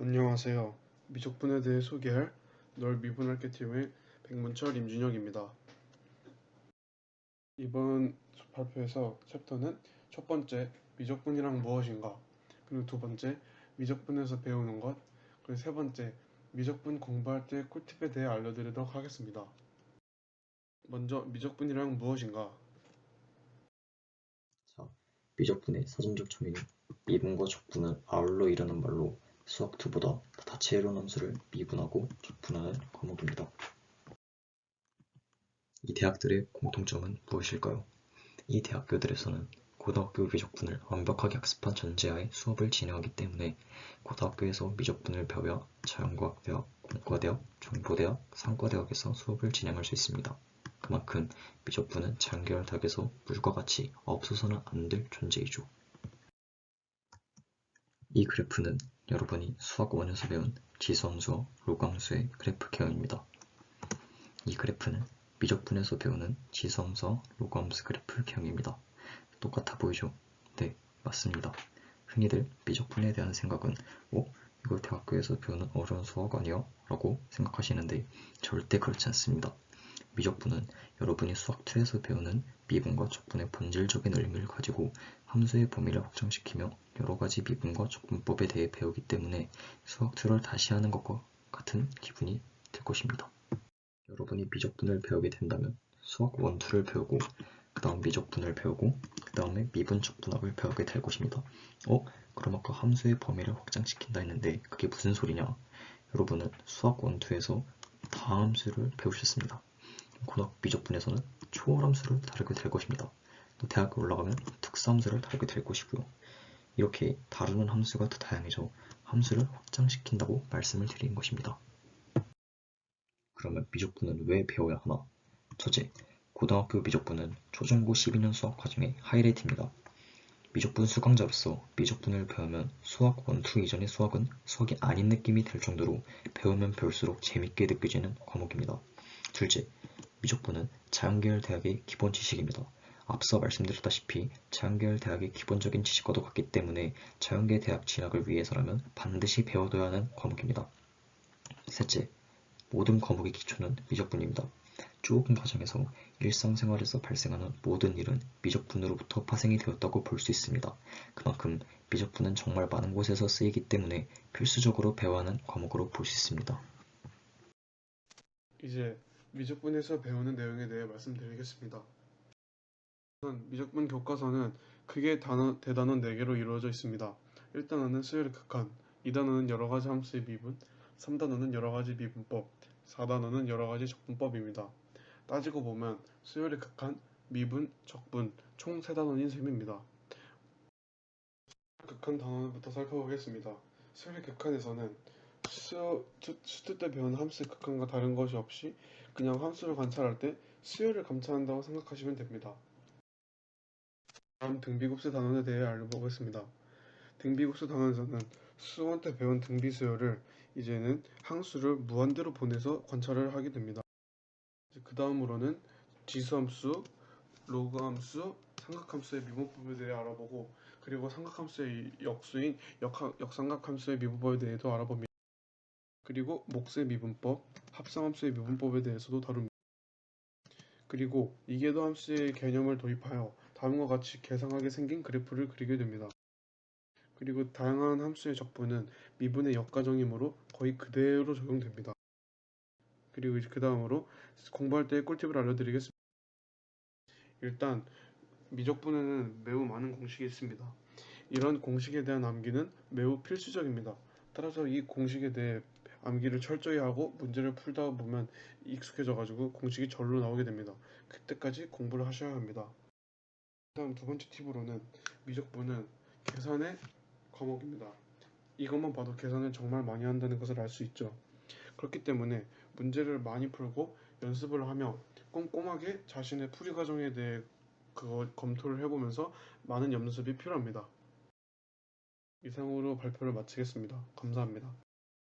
안녕하세요. 미적분에 대해 소개할 널 미분할게 팀의 백문철 임준혁입니다. 이번 발표에서 챕터는 첫 번째 미적분이란 무엇인가 그리고 두 번째 미적분에서 배우는 것 그리고 세 번째 미적분 공부할 때 꿀팁에 대해 알려드리도록 하겠습니다. 먼저 미적분이란 무엇인가 자, 미적분의 사전적 초미는 미분과 적분을 아울러 이루는 말로 수학 2보다 다채로운 함수를 미분하고 적분하는 과목입니다. 이 대학들의 공통점은 무엇일까요? 이 대학교들에서는 고등학교 미적분을 완벽하게 학습한 전제하에 수업을 진행하기 때문에 고등학교에서 미적분을 배워야 자연과학대학, 공과대학, 정보대학, 상과대학에서 수업을 진행할 수 있습니다. 그만큼 미적분은 자연계열 대학에서 물과 같이 없어서는 안 될 존재이죠. 이 그래프는 여러분이 수학 5년에서 배운 지수함수와 로그함수의 그래프 개형입니다. 이 그래프는 미적분에서 배우는 지수함수와 로그함수 그래프 개형입니다. 똑같아 보이죠? 네, 맞습니다. 흔히들 미적분에 대한 생각은 어? 이거 대학교에서 배우는 어려운 수학 아니야? 라고 생각하시는데 절대 그렇지 않습니다. 미적분은 여러분이 수학 2에서 배우는 미분과 적분의 본질적인 의미를 가지고 함수의 범위를 확장시키며 여러 가지 미분과 적분법에 대해 배우기 때문에 수학 2를 다시 하는 것과 같은 기분이 들 것입니다. 여러분이 미적분을 배우게 된다면 수학 1, 2를 배우고 그 다음 미적분을 배우고 그 다음에 미분 적분학을 배우게 될 것입니다. 어? 그럼 아까 함수의 범위를 확장시킨다 했는데 그게 무슨 소리냐? 여러분은 수학 1, 2에서 다함수를 배우셨습니다. 고등학 미적분에서는 초월함수를 다루게 될 것입니다. 또 대학에 올라가면 특수함수를 다루게 될 것이고요. 이렇게 다루는 함수가 더 다양해져 함수를 확장시킨다고 말씀을 드린 것입니다. 그러면 미적분은 왜 배워야 하나? 첫째, 고등학교 미적분은 초중고 12년 수학 과정의 하이라이트입니다. 미적분 수강자로서 미적분을 배우면 수학 1, 2 이전의 수학은 수학이 아닌 느낌이 들 정도로 배우면 배울수록 재밌게 느껴지는 과목입니다. 둘째, 미적분은 자연계열 대학의 기본 지식입니다. 앞서 말씀드렸다시피 자연계열 대학의 기본적인 지식과도 같기 때문에 자연계 대학 진학을 위해서라면 반드시 배워둬야 하는 과목입니다. 셋째, 모든 과목의 기초는 미적분입니다. 좁은 과정에서 일상생활에서 발생하는 모든 일은 미적분으로부터 파생이 되었다고 볼 수 있습니다. 그만큼 미적분은 정말 많은 곳에서 쓰이기 때문에 필수적으로 배워야 하는 과목으로 볼 수 있습니다. 이제 미적분에서 배우는 내용에 대해 말씀드리겠습니다. 우선 미적분 교과서는 크게 단어, 대단원 4개로 이루어져 있습니다. 1단원은 수열의 극한, 2단원은 여러가지 함수의 미분, 3단원은 여러가지 미분법, 4단원은 여러가지 적분법입니다. 따지고 보면 수열의 극한, 미분, 적분 총 3단원인 셈입니다. 극한 단원부터 살펴보겠습니다. 수열의 극한에서는 수, 수트 때 배운 함수의 극한과 다른 것이 없이 그냥 함수를 관찰할 때 수열을 감찰한다고 생각하시면 됩니다. 다음 등비급수 단원에 대해 알아보겠습니다. 등비급수 단원에서는 수원 때 배운 등비수열을 이제는 항수를 무한대로 보내서 관찰을 하게 됩니다. 그 다음으로는 지수함수, 로그함수, 삼각함수의 미분법에 대해 알아보고 그리고 삼각함수의 역수인 역삼각함수의 미분법에 대해도 알아봅니다. 그리고 몫의 미분법, 합성함수의 미분법에 대해서도 다룹니다. 그리고 이계도 함수의 개념을 도입하여 다음과 같이 개성하게 생긴 그래프를 그리게 됩니다. 그리고 다양한 함수의 적분은 미분의 역가정이므로 거의 그대로 적용됩니다. 그리고 이제 그 다음으로 공부할 때 꿀팁을 알려드리겠습니다. 일단 미적분에는 매우 많은 공식이 있습니다. 이런 공식에 대한 암기는 매우 필수적입니다. 따라서 이 공식에 대해 암기를 철저히 하고 문제를 풀다 보면 익숙해져 가지고 공식이 절로 나오게 됩니다. 그때까지 공부를 하셔야 합니다. 다음 두 번째 팁으로는 미적분은 계산의 과목입니다. 이것만 봐도 계산을 정말 많이 한다는 것을 알 수 있죠. 그렇기 때문에 문제를 많이 풀고 연습을 하며 꼼꼼하게 자신의 풀이 과정에 대해 그거 검토를 해보면서 많은 연습이 필요합니다. 이상으로 발표를 마치겠습니다. 감사합니다.